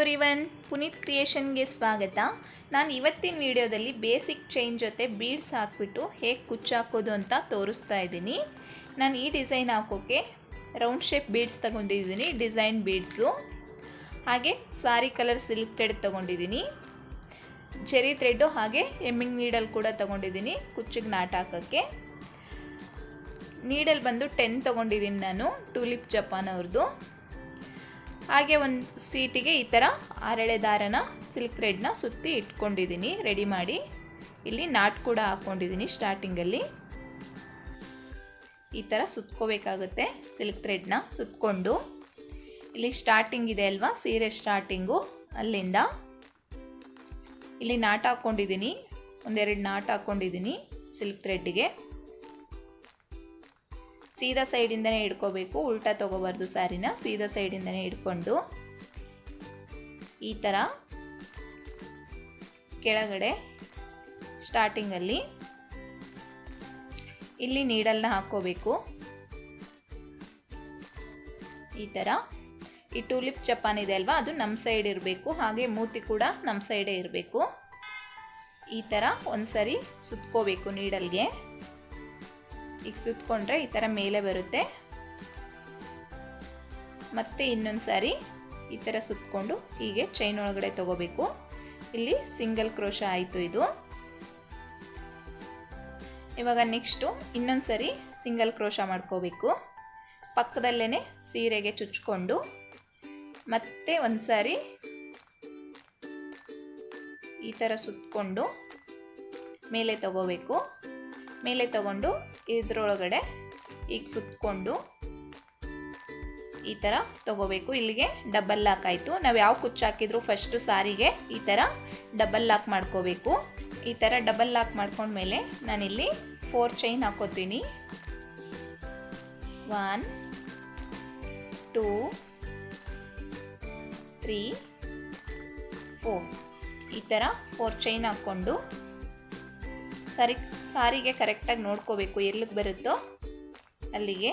Everyone Puneeth ಕ್ರಿಯೇಷನ್ಗೆ ಸ್ವಾಗತ. ನಾನು ಇವತ್ತಿನ ವಿಡಿಯೋದಲ್ಲಿ ಬೇಸಿಕ್ ಚೈನ್ ಜೊತೆ ಬೀಡ್ಸ್ ಹಾಕ್ಬಿಟ್ಟು ಹೇಗೆ ಕುಚ್ಚಾಕೋದು ಅಂತ ತೋರಿಸ್ತಾ ಇದ್ದೀನಿ. ನಾನು ಈ ಡಿಸೈನ್ ಹಾಕೋಕ್ಕೆ ರೌಂಡ್ ಶೇಪ್ ಬೀಡ್ಸ್ ತಗೊಂಡಿದ್ದೀನಿ, ಡಿಸೈನ್ ಬೀಡ್ಸು. ಹಾಗೆ ಸಾರಿ ಕಲರ್ ಸಿಲ್ಕ್ ಥ್ರೆಡ್ ತೊಗೊಂಡಿದ್ದೀನಿ. ಚೆರಿ ಥ್ರೆಡ್ಡು ಹಾಗೆ ಎಮ್ಮಿಂಗ್ ನೀಡಲ್ ಕೂಡ ತೊಗೊಂಡಿದ್ದೀನಿ ಕುಚ್ಚಿಗೆ ನಾಟ್ ಹಾಕೋಕ್ಕೆ. ನೀಡಲ್ ಬಂದು ಟೆನ್ ತೊಗೊಂಡಿದ್ದೀನಿ ನಾನು, ಟೂಲಿಪ್ ಜಪಾನ್ ಅವ್ರದ್ದು ಹಾಗೆ ಒಂದು ಸೀಟಿಗೆ ಈ ಥರ ಹರಳೆ ದಾರನ ಸಿಲ್ಕ್ ಥ್ರೆಡ್ನ ಸುತ್ತಿ ಇಟ್ಕೊಂಡಿದ್ದೀನಿ ರೆಡಿ ಮಾಡಿ. ಇಲ್ಲಿ ನಾಟ್ ಕೂಡ ಹಾಕ್ಕೊಂಡಿದ್ದೀನಿ ಸ್ಟಾರ್ಟಿಂಗಲ್ಲಿ ಈ ಥರ ಸುತ್ಕೋಬೇಕಾಗುತ್ತೆ ಸಿಲ್ಕ್ ಥ್ರೆಡ್ನ ಸುತ್ಕೊಂಡು. ಇಲ್ಲಿ ಸ್ಟಾರ್ಟಿಂಗ್ ಇದೆ ಅಲ್ವಾ? ಸೀರೆ ಸ್ಟಾರ್ಟಿಂಗು ಅಲ್ಲಿಂದ. ಇಲ್ಲಿ ನಾಟ್ ಹಾಕ್ಕೊಂಡಿದ್ದೀನಿ ಒಂದೆರಡು ನಾಟ್ ಹಾಕ್ಕೊಂಡಿದ್ದೀನಿ ಸಿಲ್ಕ್ ಥ್ರೆಡ್ಗೆ ಸೀದಾ ಸೈಡಿಂದನೇ ಹಿಡ್ಕೋಬೇಕು ಉಲ್ಟಾ ತೊಗೋಬಾರ್ದು ಸ್ಯಾರಿನ. ಸೀದಾ ಸೈಡಿಂದನೇ ಹಿಡ್ಕೊಂಡು ಈ ಥರ ಕೆಳಗಡೆ ಸ್ಟಾರ್ಟಿಂಗಲ್ಲಿ ಇಲ್ಲಿ ನೀಡಲ್ನ ಹಾಕ್ಕೋಬೇಕು. ಈ ಥರ ಈ ಟೂಲಿಪ್ ಚಪಾನ್ ಇದೆ ಅಲ್ವಾ? ಅದು ನಮ್ಮ ಸೈಡ್ ಇರಬೇಕು. ಹಾಗೆ ಮೂತಿ ಕೂಡ ನಮ್ಮ ಸೈಡೇ ಇರಬೇಕು. ಈ ಥರ ಒಂದ್ಸರಿ ಸುತ್ಕೋಬೇಕು ನೀಡಲ್ಗೆ ಈಗ ಸುತ್ತಕೊಂಡ್ರೆ ಈ ಥರ ಮೇಲೆ ಬರುತ್ತೆ. ಮತ್ತೆ ಇನ್ನೊಂದು ಸಾರಿ ಈ ಥರ ಸುತ್ತಕೊಂಡು ಹೀಗೆ ಚೈನ್ ಒಳಗಡೆ ತಗೋಬೇಕು. ಇಲ್ಲಿ ಸಿಂಗಲ್ ಕ್ರೋಶ ಆಯಿತು ಇದು. ಇವಾಗ ನೆಕ್ಸ್ಟು ಇನ್ನೊಂದು ಸರಿ ಸಿಂಗಲ್ ಕ್ರೋಶ ಮಾಡ್ಕೋಬೇಕು. ಪಕ್ಕದಲ್ಲೇ ಸೀರೆಗೆ ಚುಚ್ಕೊಂಡು. ಮತ್ತೆ ಒಂದು ಸಾರಿ ಈ ಥರ ಸುತ್ತಕೊಂಡು ಮೇಲೆ ತಗೋಬೇಕು. ಮೇಲೆ ತಗೊಂಡು ಇದ್ರೊಳಗಡೆ ಈಗ ಸುತ್ತಕೊಂಡು ಈ ಥರ ತಗೋಬೇಕು. ಇಲ್ಲಿಗೆ ಡಬಲ್ ಲಾಕ್ ಆಯಿತು. ನಾವು ಯಾವ ಕುಚ್ಚು ಹಾಕಿದ್ರು ಫಸ್ಟು ಸಾರಿಗೆ ಈ ಥರ ಡಬಲ್ ಲಾಕ್ ಮಾಡ್ಕೋಬೇಕು. ಈ ಥರ ಡಬಲ್ ಲಾಕ್ ಮಾಡ್ಕೊಂಡ್ಮೇಲೆ ನಾನಿಲ್ಲಿ ಫೋರ್ ಚೈನ್ ಹಾಕೋತೀನಿ. ಒನ್ ಟೂ ತ್ರೀ ಫೋರ್ ಈ ಥರ ಫೋರ್ ಚೈನ್ ಹಾಕ್ಕೊಂಡು ಸರಿ, ಸಾರಿಗೆ ಕರೆಕ್ಟಾಗಿ ನೋಡ್ಕೋಬೇಕು ಎಲ್ಲಿಗೆ ಬರುತ್ತೋ ಅಲ್ಲಿಗೆ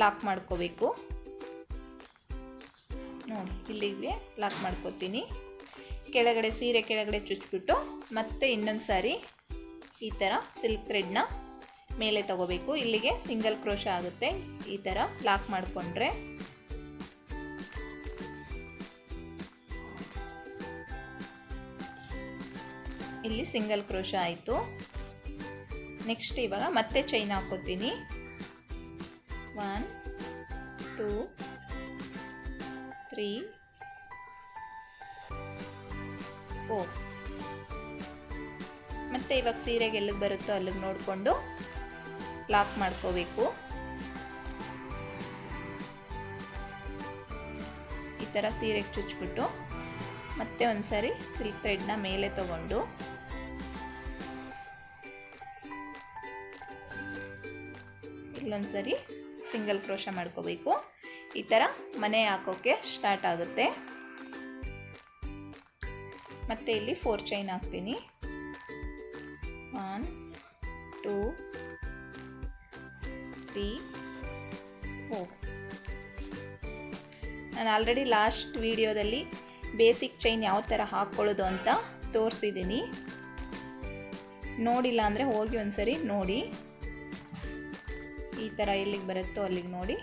ಲಾಕ್ ಮಾಡ್ಕೋಬೇಕು. ನೋಡಿ, ಇಲ್ಲಿಗೆ ಲಾಕ್ ಮಾಡ್ಕೋತೀನಿ. ಕೆಳಗಡೆ ಸೀರೆ ಕೆಳಗಡೆ ಚುಚ್ಬಿಟ್ಟು ಮತ್ತೆ ಇನ್ನೊಂದು ಸಾರಿ ಈ ಥರ ಸಿಲ್ಕ್ ಥ್ರೆಡ್ನ ಮೇಲೆ ತಗೋಬೇಕು. ಇಲ್ಲಿಗೆ ಸಿಂಗಲ್ ಕ್ರೋಶ ಆಗುತ್ತೆ ಈ ಥರ ಲಾಕ್ ಮಾಡಿಕೊಂಡ್ರೆ. ಇಲ್ಲಿ ಸಿಂಗಲ್ ಕ್ರೋಶ ಆಯಿತು. ನೆಕ್ಸ್ಟ್ ಇವಾಗ ಮತ್ತೆ ಚೈನ್ ಹಾಕೋತೀನಿ. ಒನ್ ಟೂ ತ್ರೀ ಫೋರ್ ಮತ್ತೆ ಇವಾಗ ಸೀರೆಗೆ ಎಲ್ಲಿಗೆ ಬರುತ್ತೋ ಅಲ್ಲಿಗೆ ನೋಡಿಕೊಂಡು ಲಾಕ್ ಮಾಡ್ಕೋಬೇಕು. ಈ ಥರ ಸೀರೆಗೆ ಚುಚ್ಬಿಟ್ಟು ಮತ್ತೆ ಒಂದ್ಸರಿ ಸಿಲ್ಕ್ ಥ್ರೆಡ್ನ ಮೇಲೆ ತಗೊಂಡು ಇಲ್ಲೊಂದ್ಸರಿ ಸಿಂಗಲ್ ಕ್ರೋಶ ಮಾಡ್ಕೋಬೇಕು. ಈ ಥರ ಮನೆ ಹಾಕೋಕ್ಕೆ ಸ್ಟಾರ್ಟ್ ಆಗುತ್ತೆ. ಮತ್ತೆ ಇಲ್ಲಿ ಫೋರ್ ಚೈನ್ ಹಾಕ್ತೀನಿ. ಒನ್ ಟೂ ತ್ರೀ ಫೋರ್ ನಾನು ಆಲ್ರೆಡಿ ಲಾಸ್ಟ್ ವಿಡಿಯೋದಲ್ಲಿ ಬೇಸಿಕ್ ಚೈನ್ ಯಾವ ಥರ ಹಾಕ್ಕೊಳ್ಳೋದು ಅಂತ ತೋರಿಸಿದ್ದೀನಿ. ನೋಡಿಲ್ಲ ಅಂದರೆ ಹೋಗಿ ಒಂದ್ಸರಿ ನೋಡಿ. ಈ ಥರ ಎಲ್ಲಿಗೆ ಬರುತ್ತೋ ಅಲ್ಲಿಗೆ ನೋಡಿ.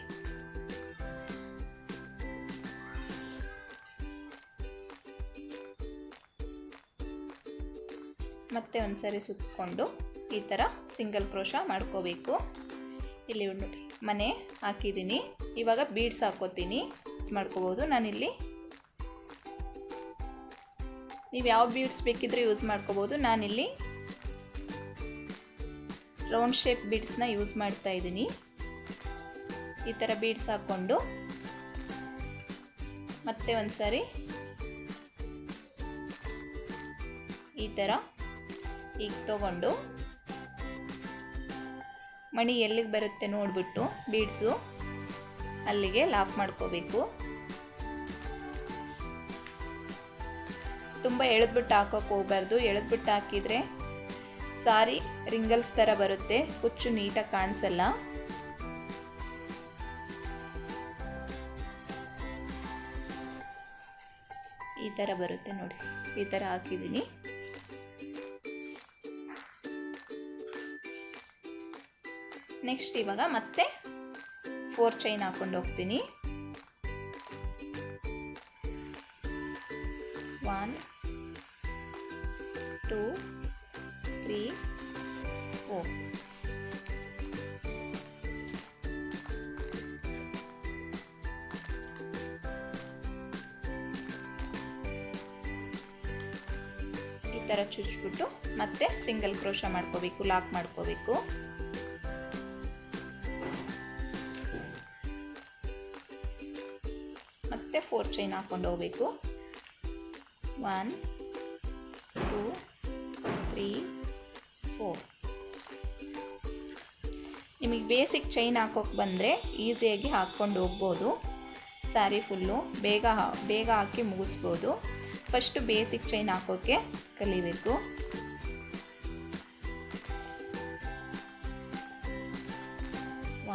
ಮತ್ತೆ ಒಂದ್ಸರಿ ಸುತ್ತಕೊಂಡು ಈ ಥರ ಸಿಂಗಲ್ ಕ್ರೋಶ ಮಾಡ್ಕೋಬೇಕು. ಇಲ್ಲಿ ನೋಡಿ ಮನೆ ಹಾಕಿದ್ದೀನಿ. ಇವಾಗ ಬೀಡ್ಸ್ ಹಾಕೋತೀನಿ. ಮಾಡ್ಕೋಬೋದು ನಾನಿಲ್ಲಿ ನೀವು ಯಾವ ಬೀಡ್ಸ್ ಬೇಕಿದ್ರೆ ಯೂಸ್ ಮಾಡ್ಕೋಬೋದು ನಾನಿಲ್ಲಿ ರೌಂಡ್ ಶೇಪ್ ಬೀಡ್ಸ್ನ ಯೂಸ್ ಮಾಡ್ತಾ ಇದ್ದೀನಿ. ಈ ಥರ ಬೀಡ್ಸ್ ಹಾಕ್ಕೊಂಡು ಮತ್ತೆ ಒಂದ್ಸರಿ ಈ ಥರ ಈಗ ತಗೊಂಡು ಮಣಿ ಎಲ್ಲಿಗೆ ಬರುತ್ತೆ ನೋಡಿಬಿಟ್ಟು ಬೀಡ್ಸು ಅಲ್ಲಿಗೆ ಲಾಕ್ ಮಾಡ್ಕೋಬೇಕು. ತುಂಬ ಎಳೆದ್ಬಿಟ್ಟು ಹಾಕೋಕೆ ಹೋಗ್ಬಾರ್ದು. ಎಳೆದ್ಬಿಟ್ಟು ಹಾಕಿದರೆ ಸಾರಿ ರಿಂಗಲ್ಸ್ ಥರ ಬರುತ್ತೆ. ಕುಚ್ಚು ನೀಟಾಗಿ ಕಾಣಿಸಲ್ಲ. ಈ ಥರ ಬರುತ್ತೆ ನೋಡಿ. ಈ ಥರ ಹಾಕಿದ್ದೀನಿ. ನೆಕ್ಸ್ಟ್ ಇವಾಗ ಮತ್ತೆ ಫೋರ್ ಚೈನ್ ಹಾಕೊಂಡು ಹೋಗ್ತೀನಿ. ಥರ ಚುಚ್ಬಿಟ್ಟು ಮತ್ತೆ ಸಿಂಗಲ್ ಕ್ರೋಶ ಮಾಡ್ಕೋಬೇಕು ಲಾಕ್ ಮಾಡ್ಕೋಬೇಕು. ಮತ್ತೆ ಫೋರ್ ಚೈನ್ ಹಾಕೊಂಡು ಹೋಗ್ಬೇಕು. ಒನ್ ಟೂ ತ್ರೀ ಫೋರ್ ನಿಮಗೆ ಬೇಸಿಕ್ ಚೈನ್ ಹಾಕೋಕೆ ಬಂದರೆ ಈಸಿಯಾಗಿ ಹಾಕ್ಕೊಂಡು ಹೋಗ್ಬೋದು. ಸ್ಯಾರಿ ಫುಲ್ಲು ಬೇಗ ಬೇಗ ಹಾಕಿ ಮುಗಿಸ್ಬೋದು. ಫಸ್ಟು ಬೇಸಿಕ್ ಚೈನ್ ಹಾಕೋಕ್ಕೆ ಕಲಿಬೇಕು.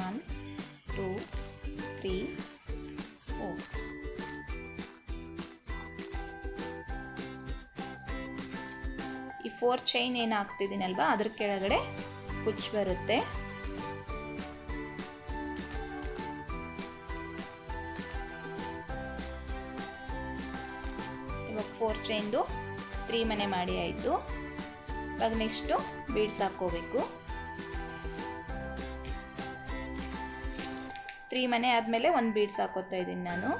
ಒನ್ ಟೂ ತ್ರೀ ಫೋರ್ ಈ ಫೋರ್ ಚೈನ್ ಏನು ಹಾಕ್ತಿದ್ದೀನಲ್ವಾ ಅದ್ರ ಕೆಳಗಡೆ ಕುಚ್ ಬರುತ್ತೆ. ಚೈನ್ದು ತ್ರೀ ಮನೆ ಮಾಡಿ ಆಯಿತು. ಇವಾಗ ನೆಕ್ಸ್ಟು ಬೀಡ್ಸ್ ಹಾಕ್ಕೋಬೇಕು. ತ್ರೀ ಮನೆ ಆದಮೇಲೆ ಒಂದು ಬೀಡ್ಸ್ ಹಾಕೋತಾ ಇದ್ದೀನಿ ನಾನು.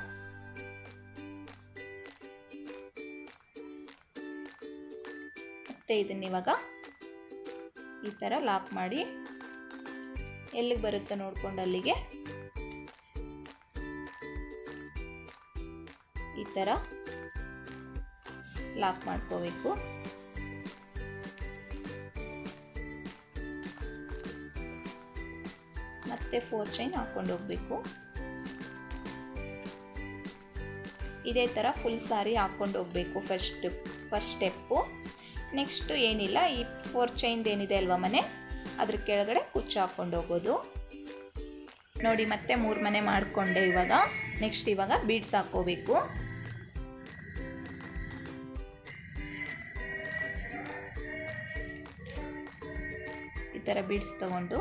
ಮತ್ತೆ ಇದನ್ನ ಇವಾಗ ಈ ಥರ ಲಾಕ್ ಮಾಡಿ ಎಲ್ಲಿಗೆ ಬರುತ್ತೆ ನೋಡ್ಕೊಂಡು ಅಲ್ಲಿಗೆ ಈ ಥರ ಲಾಕ್ ಮಾಡ್ಕೋಬೇಕು. ಮತ್ತೆ ಫೋರ್ ಚೈನ್ ಹಾಕೊಂಡು ಹೋಗ್ಬೇಕು. ಇದೇ ಥರ ಫುಲ್ ಸಾರಿ ಹಾಕೊಂಡು ಹೋಗ್ಬೇಕು ಫಸ್ಟ್ ಫಸ್ಟ್ ಸ್ಟೆಪ್ಪು ನೆಕ್ಸ್ಟು ಏನಿಲ್ಲ, ಈ ಫೋರ್ ಚೈನ್ದು ಏನಿದೆ ಅಲ್ವಾ ಮನೆ? ಅದ್ರ ಕೆಳಗಡೆ ಕುಚ್ಚು ಹಾಕೊಂಡು ಹೋಗೋದು. ನೋಡಿ, ಮತ್ತೆ ಮೂರು ಮನೆ ಮಾಡಿಕೊಂಡೆ ಇವಾಗ. ನೆಕ್ಸ್ಟ್ ಇವಾಗ ಬೀಡ್ಸ್ ಹಾಕೋಬೇಕು. ಥರ ಬೀಡ್ಸ್ ತಗೊಂಡು.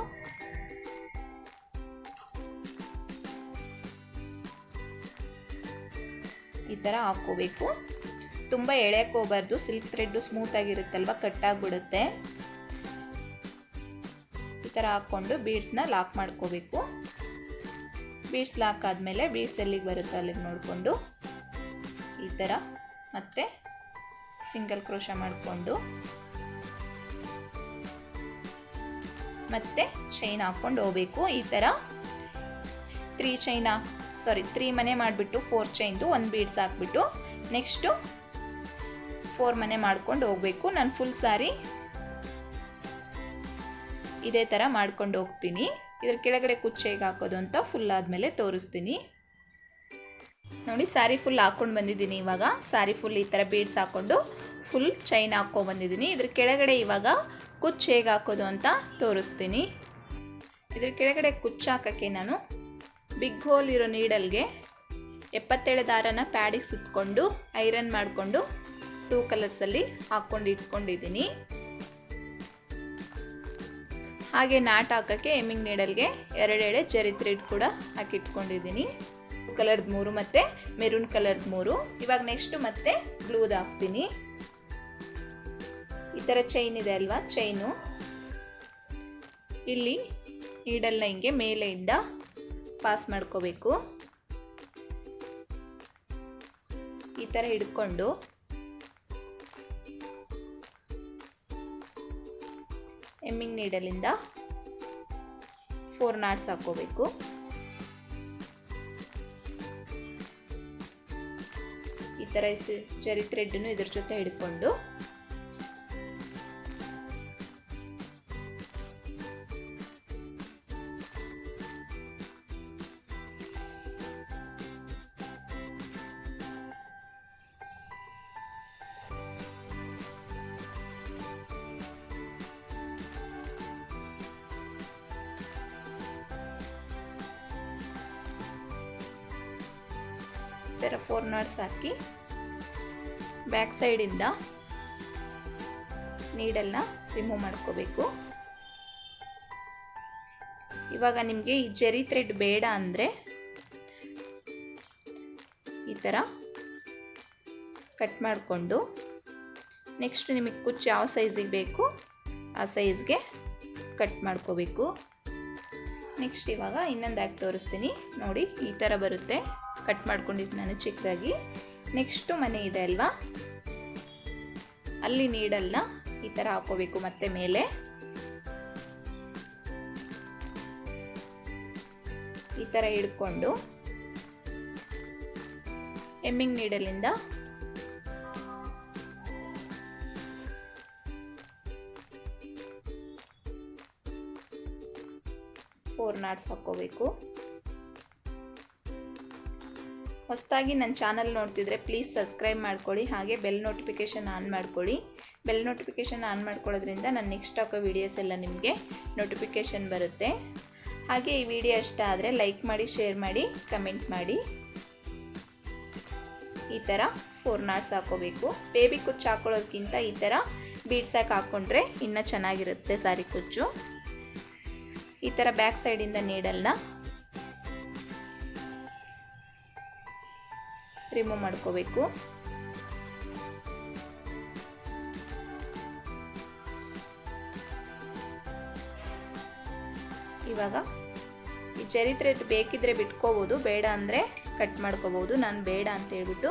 ಈ ಥರ ಹಾಕ್ಕೋಬೇಕು. ತುಂಬ ಎಳೆಯಕ್ಕೆ ಹೋಗ್ಬಾರ್ದು ಸಿಲ್ಕ್ ಥ್ರೆಡ್ಡು ಸ್ಮೂತ್ ಆಗಿರುತ್ತಲ್ವ ಕಟ್ ಆಗಿಬಿಡುತ್ತೆ. ಈ ಥರ ಹಾಕ್ಕೊಂಡು ಬೀಡ್ಸ್ನ ಲಾಕ್ ಮಾಡ್ಕೋಬೇಕು. ಬೀಡ್ಸ್ ಲಾಕ್ ಆದಮೇಲೆ ಬೀಡ್ಸ್ ಎಲ್ಲಿಗೆ ಬರುತ್ತೆ ಅಲ್ಲಿಗೆ ನೋಡಿಕೊಂಡು. ಈ ಥರ ಮತ್ತೆ ಸಿಂಗಲ್ ಕ್ರೋಶ ಮಾಡಿಕೊಂಡು. ಮತ್ತೆ ಚೈನ್ ಹಾಕ್ಕೊಂಡು ಹೋಗ್ಬೇಕು. ಈ ಥರ ತ್ರೀ ಚೈನ್ ಸಾರಿ ತ್ರೀ ಮನೆ ಮಾಡಿಬಿಟ್ಟು ಫೋರ್ ಚೈನ್ದು ಒಂದು ಬೀಡ್ಸ್ ಹಾಕ್ಬಿಟ್ಟು ನೆಕ್ಸ್ಟು ಫೋರ್ ಮನೆ ಮಾಡ್ಕೊಂಡು ಹೋಗಬೇಕು. ನಾನು ಫುಲ್ ಸಾರಿ ಇದೇ ಥರ ಮಾಡ್ಕೊಂಡು ಹೋಗ್ತೀನಿ. ಇದ್ರ ಕೆಳಗಡೆ ಕುಚ್ಚೆಗೆ ಹಾಕೋದು ಅಂತ ಫುಲ್ ಆದಮೇಲೆ ತೋರಿಸ್ತೀನಿ. ನೋಡಿ ಸ್ಯಾರಿ ಫುಲ್ ಹಾಕ್ಕೊಂಡು ಬಂದಿದ್ದೀನಿ ಇವಾಗ. ಸ್ಯಾರಿ ಫುಲ್ ಈ ಥರ ಬೀಡ್ಸ್ ಹಾಕ್ಕೊಂಡು ಫುಲ್ ಚೈನ್ ಹಾಕೊಂಡು ಬಂದಿದ್ದೀನಿ. ಇದ್ರ ಕೆಳಗಡೆ ಇವಾಗ ಕುಚ್ಚು ಹೇಗೆ ಹಾಕೋದು ಅಂತ ತೋರಿಸ್ತೀನಿ. ಇದ್ರ ಕೆಳಗಡೆ ಕುಚ್ಚು ಹಾಕೋಕ್ಕೆ ನಾನು ಬಿಗ್ ಹೋಲ್ ಇರೋ ನೀಡಲ್ಗೆ ಎಪ್ಪತ್ತೇಳು ದಾರನ ಪ್ಯಾಡಿಗೆ ಸುತ್ತಕೊಂಡು ಐರನ್ ಮಾಡಿಕೊಂಡು ಟೂ ಕಲರ್ಸಲ್ಲಿ ಹಾಕ್ಕೊಂಡು ಇಟ್ಕೊಂಡಿದ್ದೀನಿ. ಹಾಗೆ ನಾಟ್ ಹಾಕೋಕ್ಕೆ ಎಮ್ಮಿಂಗ್ ನೀಡಲ್ಗೆ ಎರಡೆಡೆ ಜರಿ ಥ್ರೆಡ್ ಕೂಡ ಹಾಕಿಟ್ಕೊಂಡಿದ್ದೀನಿ. ಕಲರ್ದು ಮೂರು ಮತ್ತು ಮೆರೂನ್ ಕಲರ್ದು ಮೂರು. ಇವಾಗ ನೆಕ್ಸ್ಟ್ ಮತ್ತೆ ಗ್ಲೂದ್ ಹಾಕ್ತೀನಿ. ಈ ಥರ ಚೈನ್ ಇದೆ ಅಲ್ವಾ? ಚೈನು ಇಲ್ಲಿ ನೀಡಲ್ನ ಹಿಂಗೆ ಮೇಲೆಯಿಂದ ಪಾಸ್ ಮಾಡ್ಕೋಬೇಕು. ಈ ಥರ ಹಿಡ್ಕೊಂಡು ಎಮ್ಮಿಂಗ್ ನೀಡಲಿಂದ ಫೋರ್ ನಾಟ್ಸ್ ಹಾಕೋಬೇಕು ಈ ಥರ ಜರಿ ಥ್ರೆಡ್ನು ಇದ್ರ ಜೊತೆ ಹಿಡ್ಕೊಂಡು ಈ ಥರ ಫೋರ್ ನಾಟ್ಸ್ ಹಾಕಿ ಬ್ಯಾಕ್ ಸೈಡಿಂದ ನೀಡಲ್ನ ರಿಮೂವ್ ಮಾಡ್ಕೋಬೇಕು. ಇವಾಗ ನಿಮಗೆ ಈ ಜೆರಿ ಥ್ರೆಡ್ ಬೇಡ ಅಂದರೆ ಈ ಥರ ಕಟ್ ಮಾಡಿಕೊಂಡು ನೆಕ್ಸ್ಟ್ ನಿಮಗೆ ಕುಚ್ಚು ಯಾವ ಸೈಜಿಗೆ ಬೇಕು ಆ ಸೈಜ್ಗೆ ಕಟ್ ಮಾಡ್ಕೋಬೇಕು. ನೆಕ್ಸ್ಟ್ ಇವಾಗ ಇನ್ನೊಂದು ಆ್ಯಕ್ ತೋರಿಸ್ತೀನಿ. ನೋಡಿ, ಈ ಥರ ಬರುತ್ತೆ. ಕಟ್ ಮಾಡ್ಕೊಂಡಿದ್ದು ನಾನು ಚಿಕ್ಕದಾಗಿ. ನೆಕ್ಸ್ಟು ಮನೆ ಇದೆ ಅಲ್ವಾ? ಅಲ್ಲಿ ನೀಡಲ್ನ ಈ ಥರ ಹಾಕೋಬೇಕು ಮತ್ತೆ ಮೇಲೆ. ಈ ಥರ ಹಿಡ್ಕೊಂಡು ಎಮ್ಮಿಂಗ್ ನೀಡಲಿಂದ. ಫೋರ್ ನಾಟ್ಸ್ ಹಾಕ್ಕೋಬೇಕು ಹೊಸದಾಗಿ ನನ್ನ ಚಾನಲ್ ನೋಡ್ತಿದ್ರೆ ಪ್ಲೀಸ್ ಸಬ್ಸ್ಕ್ರೈಬ್ ಮಾಡ್ಕೊಳ್ಳಿ. ಹಾಗೆ ಬೆಲ್ ನೋಟಿಫಿಕೇಷನ್ ಆನ್ ಮಾಡ್ಕೊಳ್ಳಿ. ಬೆಲ್ ನೋಟಿಫಿಕೇಷನ್ ಆನ್ ಮಾಡ್ಕೊಳ್ಳೋದ್ರಿಂದ ನಾನು ನೆಕ್ಸ್ಟ್ ಹಾಕೋ ವೀಡಿಯೋಸ್ ಎಲ್ಲ ನಿಮಗೆ ನೋಟಿಫಿಕೇಷನ್ ಬರುತ್ತೆ. ಹಾಗೆ ಈ ವಿಡಿಯೋ ಇಷ್ಟ ಆದರೆ ಲೈಕ್ ಮಾಡಿ ಶೇರ್ ಮಾಡಿ ಕಮೆಂಟ್ ಮಾಡಿ. ಈ ಥರ ಫೋರ್ ನಾಟ್ಸ್ ಹಾಕೋಬೇಕು. ಬೇಬಿ ಕುಚ್ಚು ಹಾಕೊಳ್ಳೋದಕ್ಕಿಂತ ಈ ಥರ ಬೀಡ್ಸ್ ಹಾಕಿ ಹಾಕ್ಕೊಂಡ್ರೆ ಇನ್ನೂ ಚೆನ್ನಾಗಿರುತ್ತೆ ಸಾರಿ ಕುಚ್ಚು. ಈ ಥರ ಬ್ಯಾಕ್ ಸೈಡಿಂದ ನೀಡಲ್ನ ರಿಮೂವ್ ಮಾಡ್ಕೋಬೇಕು. ಇವಾಗ ಈ ಜರಿ ಥ್ರೆಡ್ ಬೇಕಿದ್ರೆ ಬಿಟ್ಕೋಬೋದು, ಬೇಡ ಅಂದರೆ ಕಟ್ ಮಾಡ್ಕೋಬೋದು. ನಾನು ಬೇಡ ಅಂತ ಹೇಳ್ಬಿಟ್ಟು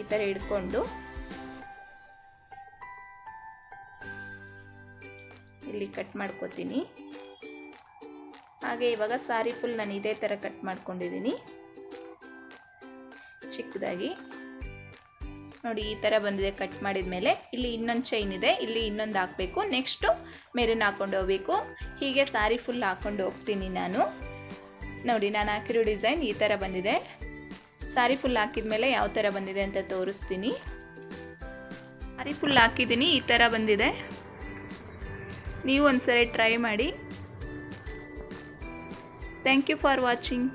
ಈ ಥರ ಹಿಡ್ಕೊಂಡು ಇಲ್ಲಿ ಕಟ್ ಮಾಡ್ಕೋತೀನಿ. ಹಾಗೆ ಇವಾಗ ಸಾರಿ ಫುಲ್ ನಾನು ಇದೇ ಥರ ಕಟ್ ಮಾಡ್ಕೊಂಡಿದ್ದೀನಿ ಚಿಕ್ಕದಾಗಿ. ನೋಡಿ, ಈ ಥರ ಬಂದಿದೆ ಕಟ್ ಮಾಡಿದ ಮೇಲೆ. ಇಲ್ಲಿ ಇನ್ನೊಂದು ಚೈನ್ ಇದೆ. ಇಲ್ಲಿ ಇನ್ನೊಂದು ಹಾಕಬೇಕು. ನೆಕ್ಸ್ಟು ಮೆರೂನ್ ಹಾಕೊಂಡು ಹೋಗ್ಬೇಕು. ಹೀಗೆ ಸಾರಿ ಫುಲ್ ಹಾಕೊಂಡು ಹೋಗ್ತೀನಿ ನಾನು. ನೋಡಿ, ನಾನು ಹಾಕಿರೋ ಡಿಸೈನ್ ಈ ಥರ ಬಂದಿದೆ. ಸಾರಿ ಫುಲ್ ಹಾಕಿದ ಮೇಲೆ ಯಾವ ಥರ ಬಂದಿದೆ ಅಂತ ತೋರಿಸ್ತೀನಿ. ಸಾರಿ ಫುಲ್ ಹಾಕಿದ್ದೀನಿ, ಈ ಥರ ಬಂದಿದೆ. ನೀವು ಒಂದ್ಸರಿ ಟ್ರೈ ಮಾಡಿ. Thank you for watching